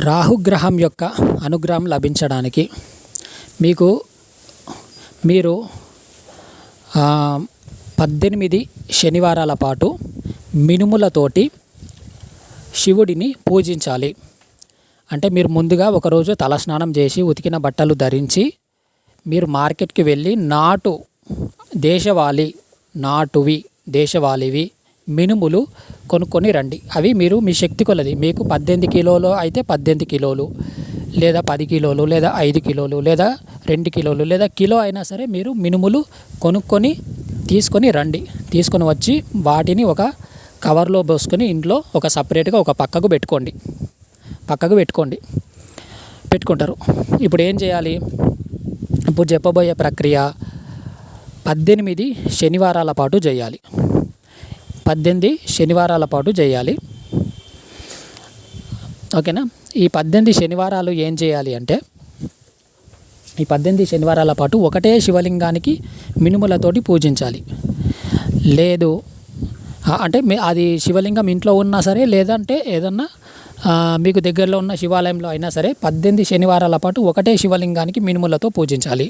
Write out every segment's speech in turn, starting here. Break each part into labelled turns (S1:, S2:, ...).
S1: రాహుగ్రహం యొక్క అనుగ్రహం లభించడానికి మీకు మీరు పద్దెనిమిది శనివారాల పాటు మినుములతోటి శివుడిని పూజించాలి. అంటే మీరు ముందుగా ఒకరోజు తలస్నానం చేసి ఉతికిన బట్టలు ధరించి మీరు మార్కెట్కి వెళ్ళి నాటు దేశవాళీ నాటువి దేశవాళీవి మినుములు కొనుక్కొని రండి. అవి మీరు మీ శక్తి కొలది. మీకు పద్దెనిమిది కిలోలు అయితే పద్దెనిమిది కిలోలు లేదా పది కిలోలు లేదా ఐదు కిలోలు లేదా రెండు కిలోలు లేదా కిలో అయినా సరే మీరు మినుములు కొనుక్కొని తీసుకొని రండి. తీసుకొని వచ్చి వాటిని ఒక కవర్లో పోసుకొని ఇంట్లో ఒక సపరేట్గా ఒక పక్కకు పెట్టుకోండి. పక్కకు పెట్టుకోండి. పెట్టుకుంటారు. ఇప్పుడు ఏం చేయాలి? ఇప్పుడు చెప్పబోయే ప్రక్రియ పద్దెనిమిది శనివారాల పాటు చేయాలి. పద్దెనిమిది శనివారాల పాటు చేయాలి. ఓకేనా? ఈ పద్దెనిమిది శనివారాలు ఏం చేయాలి అంటే ఈ పద్దెనిమిది శనివారాల పాటు ఒకటే శివలింగానికి మినుములతోటి పూజించాలి. లేదు అంటే మీ అది శివలింగం ఇంట్లో ఉన్నా సరే లేదంటే ఏదన్నా మీకు దగ్గరలో ఉన్న శివాలయంలో అయినా సరే పద్దెనిమిది శనివారాల పాటు ఒకటే శివలింగానికి మినుములతో పూజించాలి.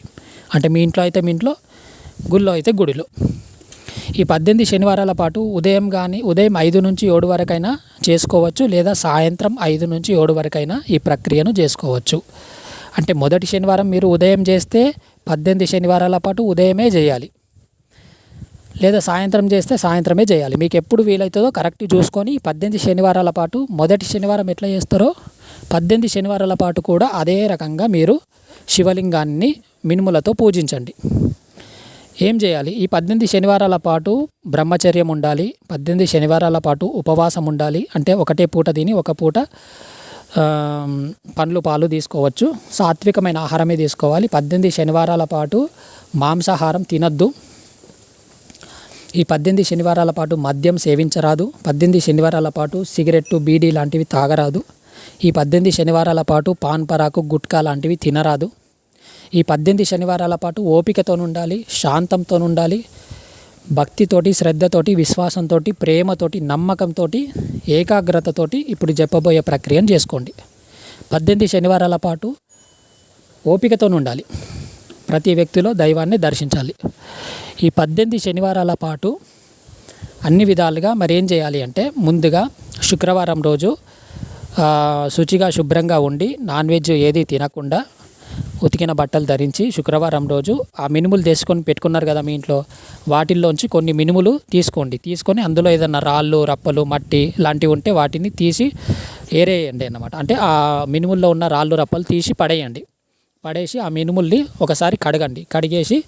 S1: అంటే మీ ఇంట్లో అయితే మీ ఇంట్లో గుళ్ళో అయితే గుడిలో. ఈ పద్దెనిమిది శనివారాల పాటు ఉదయం కానీ ఉదయం ఐదు నుంచి ఏడు వరకైనా చేసుకోవచ్చు లేదా సాయంత్రం ఐదు నుంచి ఏడు వరకైనా ఈ ప్రక్రియను చేసుకోవచ్చు. అంటే మొదటి శనివారం మీరు ఉదయం చేస్తే పద్దెనిమిది శనివారాల పాటు ఉదయమే చేయాలి. లేదా సాయంత్రం చేస్తే సాయంత్రమే చేయాలి. మీకు ఎప్పుడు వీలవుతుందో కరెక్ట్ చూసుకొని పద్దెనిమిది శనివారాల పాటు మొదటి శనివారం ఎట్లా చేస్తారో పద్దెనిమిది శనివారాల పాటు కూడా అదే రకంగా మీరు శివలింగాన్ని మినుములతో పూజించండి. ఏం చేయాలి? ఈ పద్దెనిమిది శనివారాల పాటు బ్రహ్మచర్యం ఉండాలి. పద్దెనిమిది శనివారాల పాటు ఉపవాసం ఉండాలి. అంటే ఒకటే పూట తిని ఒక పూట పండ్లు పాలు తీసుకోవచ్చు. సాత్వికమైన ఆహారమే తీసుకోవాలి. పద్దెనిమిది శనివారాల పాటు మాంసాహారం తినద్దు. ఈ పద్దెనిమిది శనివారాల పాటు మద్యం సేవించరాదు. పద్దెనిమిది శనివారాల పాటు సిగరెట్టు బీడీ లాంటివి తాగరాదు. ఈ పద్దెనిమిది శనివారాల పాటు పాన్ పరాకు గుట్కా లాంటివి తినరాదు. ఈ పద్దెనిమిది శనివారాల పాటు ఓపికతో ఉండాలి శాంతంతో ఉండాలి భక్తితోటి శ్రద్ధతోటి విశ్వాసంతో ప్రేమతోటి నమ్మకంతో ఏకాగ్రతతోటి ఇప్పుడు చెప్పబోయే ప్రక్రియను చేసుకోండి. పద్దెనిమిది శనివారాల పాటు ఓపికతో ఉండాలి ప్రతి వ్యక్తిలో దైవాన్ని దర్శించాలి. ఈ పద్దెనిమిది శనివారాల పాటు అన్ని విధాలుగా మరి ఏం చేయాలి అంటే ముందుగా శుక్రవారం రోజు శుచిగా శుభ్రంగా ఉండి నాన్ వెజ్ ఏది తినకుండా ఉతికిన బట్టలు ధరించి శుక్రవారం రోజు ఆ మినుములు తీసుకొని పెట్టుకున్నారు కదా మీ ఇంట్లో వాటిల్లోంచి కొన్ని మినుములు తీసుకోండి. తీసుకొని అందులో ఏదైనా రాళ్ళు రప్పలు మట్టి లాంటివి ఉంటే వాటిని తీసి ఏరేయండి అన్నమాట. అంటే ఆ మినుముల్లో ఉన్న రాళ్ళు రప్పలు తీసి పడేయండి. పడేసి ఆ మినుముల్ని ఒకసారి కడగండి. కడిగేసి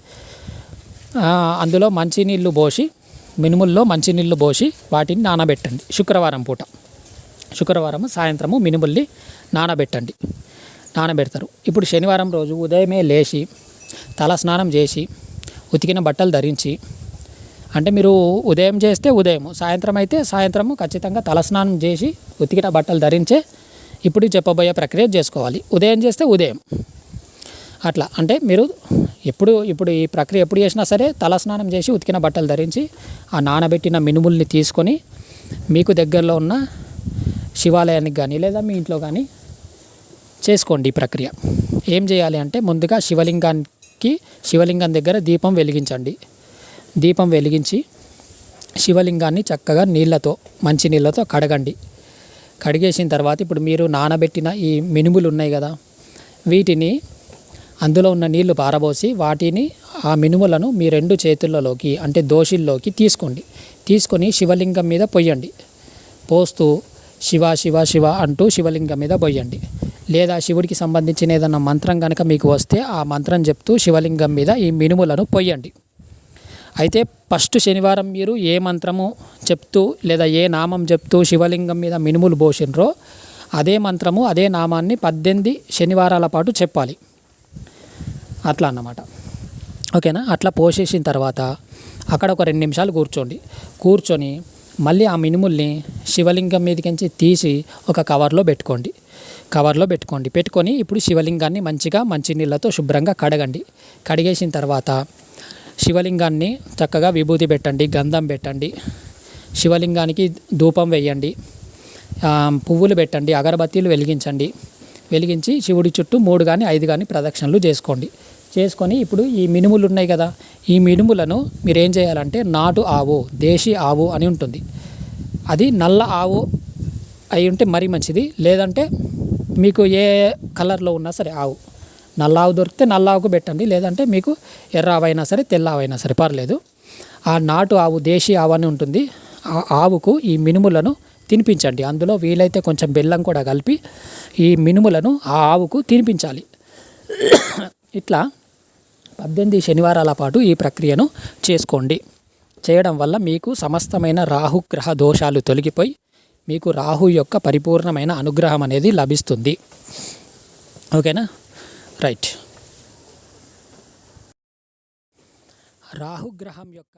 S1: అందులో మంచినీళ్ళు పోసి మినుముల్లో మంచినీళ్ళు పోసి వాటిని నానబెట్టండి. శుక్రవారం పూట. శుక్రవారం సాయంత్రము మినుముల్ని నానబెట్టండి. నానబెడతారు ఇప్పుడు శనివారం రోజు ఉదయమే లేచి తల స్నానం చేసి ఉతికిన బట్టలు ధరించి అంటే మీరు ఉదయం చేస్తే ఉదయం సాయంత్రం అయితే సాయంత్రము ఖచ్చితంగా తలస్నానం చేసి ఉతికిన బట్టలు ధరించే ఇప్పుడు చెప్పబోయే ప్రక్రియ చేసుకోవాలి. ఉదయం చేస్తే ఉదయం. అట్లా అంటే మీరు ఎప్పుడు ఇప్పుడు ఈ ప్రక్రియ ఎప్పుడు చేసినా సరే తలస్నానం చేసి ఉతికిన బట్టలు ధరించి ఆ నానబెట్టిన మినుముల్ని తీసుకొని మీకు దగ్గరలో ఉన్న శివాలయానికి కానీ లేదా మీ ఇంట్లో కానీ చేసుకోండి ఈ ప్రక్రియ. ఏం చేయాలి అంటే ముందుగా శివలింగానికి శివలింగం దగ్గర దీపం వెలిగించండి. దీపం వెలిగించి శివలింగాన్ని చక్కగా నీళ్ళతో మంచి నీళ్ళతో కడగండి. కడిగేసిన తర్వాత ఇప్పుడు మీరు నానబెట్టిన ఈ మినుములు ఉన్నాయి కదా వీటిని అందులో ఉన్న నీళ్ళు పారబోసి వాటిని ఆ మినుములను మీ రెండు చేతులలోకి అంటే దోషిల్లోకి తీసుకోండి. తీసుకొని శివలింగం మీద పొయ్యండి. పోస్తూ శివ శివ శివ అంటూ శివలింగం మీద పొయ్యండి. లేదా శివుడికి సంబంధించిన ఏదన్నా మంత్రం కనుక మీకు వస్తే ఆ మంత్రం చెప్తూ శివలింగం మీద ఈ మినుములను పొయ్యండి. అయితే ఫస్ట్ శనివారం మీరు ఏ మంత్రము చెప్తూ లేదా ఏ నామం చెప్తూ శివలింగం మీద మినుములు పోసినరో అదే మంత్రము అదే నామాన్ని పద్దెనిమిది శనివారాల పాటు చెప్పాలి. అట్లా అన్నమాట. ఓకేనా? అట్లా పోసేసిన తర్వాత అక్కడ ఒక రెండు నిమిషాలు కూర్చోండి. కూర్చొని మళ్ళీ ఆ మినుముల్ని శివలింగం మీదకించి తీసి ఒక కవర్లో పెట్టుకోండి. కవర్లో పెట్టుకోండి. పెట్టుకొని ఇప్పుడు శివలింగాన్ని మంచిగా మంచినీళ్ళతో శుభ్రంగా కడగండి. కడిగేసిన తర్వాత శివలింగాన్ని చక్కగా విభూతి పెట్టండి గంధం పెట్టండి శివలింగానికి ధూపం వేయండి పువ్వులు పెట్టండి అగరబత్తీలు వెలిగించండి. వెలిగించి శివుడి చుట్టూ మూడు కానీ ఐదు కానీ ప్రదక్షిణలు చేసుకోండి. చేసుకొని ఇప్పుడు ఈ మినుములు ఉన్నాయి కదా ఈ మినుములను మీరు ఏం చేయాలంటే నాటు ఆవు దేశీ ఆవు అని ఉంటుంది. అది నల్ల ఆవు అయి ఉంటే మరీ మంచిది. లేదంటే మీకు ఏ కలర్లో ఉన్నా సరే ఆవు. నల్ల ఆవు దొరికితే నల్ల ఆవుకు పెట్టండి. లేదంటే మీకు ఎర్ర ఆవైనా సరే తెల్ల ఆవైనా సరే పర్లేదు. ఆ నాటు ఆవు దేశీ ఆవు అని ఉంటుంది. ఆ ఆవుకు ఈ మినుములను తినిపించండి. అందులో వీలైతే కొంచెం బెల్లం కూడా కలిపి ఈ మినుములను ఆ ఆవుకు తినిపించాలి. ఇట్లా పద్దెనిమిది శనివారాల పాటు ఈ ప్రక్రియను చేసుకోండి. చేయడం వల్ల మీకు సమస్తమైన రాహుగ్రహ దోషాలు తొలగిపోయి మీకు రాహు యొక్క పరిపూర్ణమైన అనుగ్రహం అనేది లభిస్తుంది. ఓకేనా? రైట్. రాహుగ్రహం యొక్క